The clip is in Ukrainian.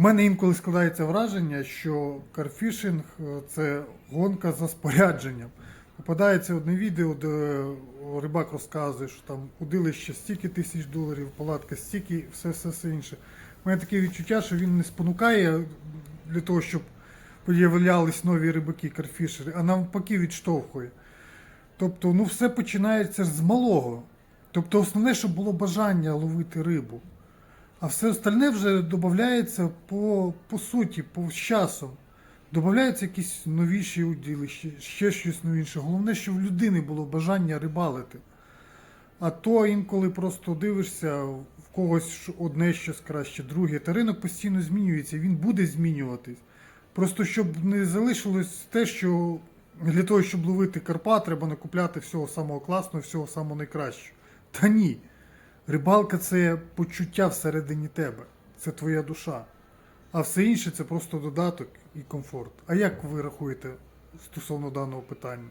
У мене інколи складається враження, що карфішинг е, це гонка за спорядженням. Попадається одне відео, де рибак розказує, що там удилище стільки тисяч доларів, палатка стільки, все, все, все інше. У мене таке відчуття, що він не спонукає для того, щоб появлялись нові рибаки, карфішери, а навпаки відштовхує. Тобто, ну все починається з малого. Тобто, основне, щоб було бажання ловити рибу. А все остальне вже додається по, по суті, по з часом. Добавляються якісь новіші уділища, ще щось новіше. Головне, щоб в людини було бажання рибалити. А то інколи просто дивишся, в когось одне щось краще, друге. Та ринок постійно змінюється, він буде змінюватись. Просто щоб не залишилось те, що для того, щоб ловити карпа, треба накупляти всього самого класного, всього самого найкращого. Та ні. Рибалка це почуття всередині тебе, це твоя душа. А все інше це просто додаток і комфорт. А як ви рахуєте стосовно даного питання?